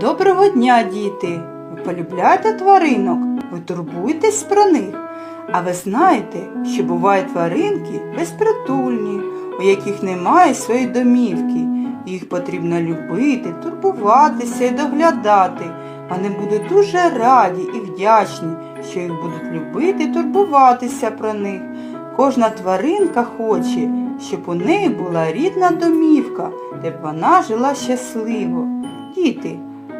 Доброго дня, діти! Ви полюбляєте тваринок? Ви турбуєтесь про них? А ви знаєте, що бувають тваринки безпритульні, у яких немає своєї домівки. Їх потрібно любити, турбуватися і доглядати. Вони будуть дуже раді і вдячні, що їх будуть любити турбуватися про них. Кожна тваринка хоче, щоб у неї була рідна домівка, де б вона жила щасливо. Діти,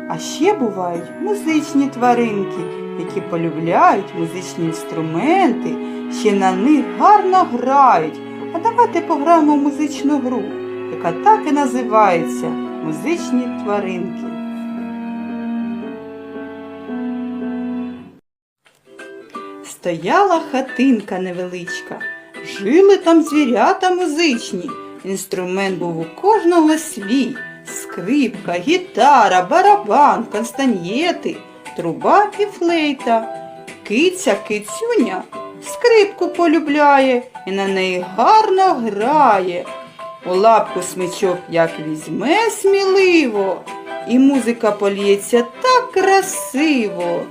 а ще бувають музичні тваринки, які полюбляють музичні інструменти, ще на них гарно грають. А давайте пограємо в музичну гру, яка так і називається Музичні тваринки. Стояла хатинка невеличка, жили там звірята музичні. Інструмент був у кожного свій. Скрипка, гітара, барабан, констаньєти, труба і флейта. Киця кицюня скрипку полюбляє і на неї гарно грає. У лапку смичок як візьме сміливо, і музика поліється так красиво.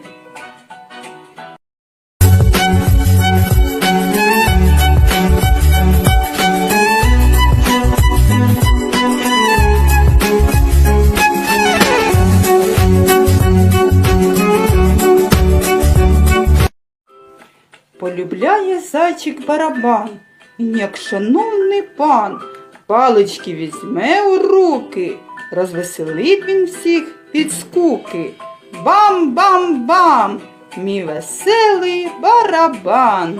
Полюбляє зайчик барабан, він як шановний пан, палички візьме у руки, розвеселить він всіх від скуки. Бам-бам-бам, мій веселий барабан.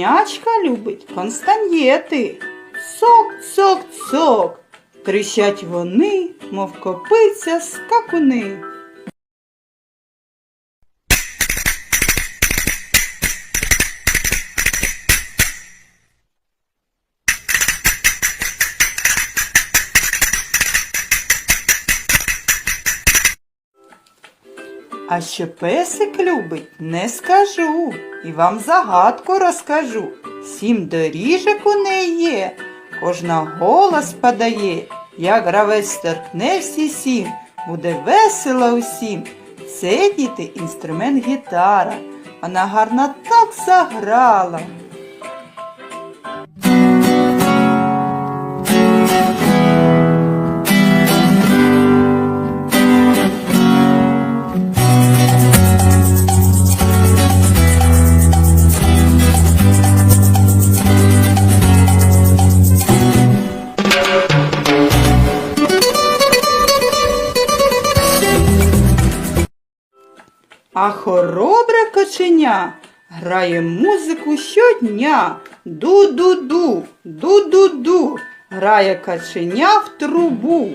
Конячка любить констаньєти. Цок, цок, цок. Тріщать вони, мов копиця скакуни. А що песик любить, не скажу, і вам загадку розкажу. Сім доріжок у неї є, кожна голос падає. як гравець торкне всі сім, буде весело усім. Це діти інструмент гітара. Вона гарно так заграла. А хоробре коченя грає музику щодня. Ду-ду-ду, ду-ду-ду, грає каченя в трубу.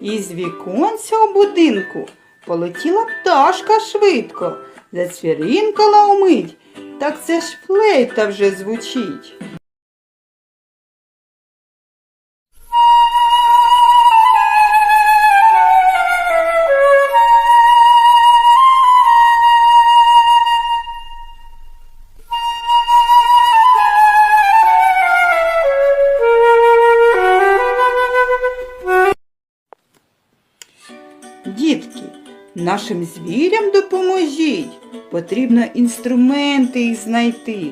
Із віконця у будинку полетіла пташка швидко, зацвірінкала умить, так це ж флейта вже звучить. Дітки, нашим звірям допоможіть. Потрібно інструменти їх знайти.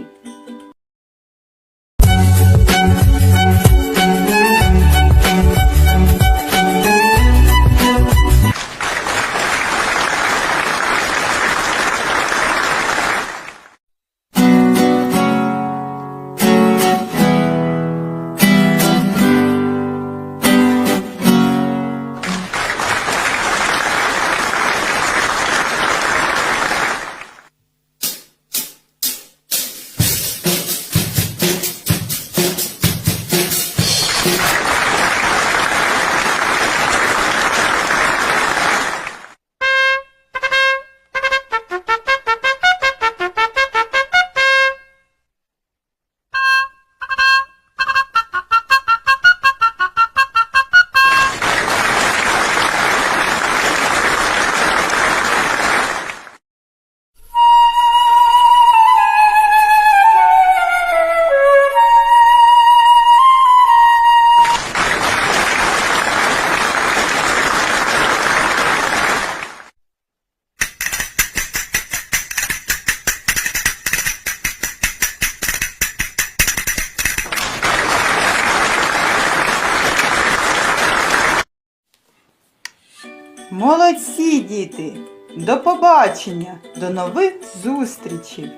Молодці, діти! До побачення, до нових зустрічей!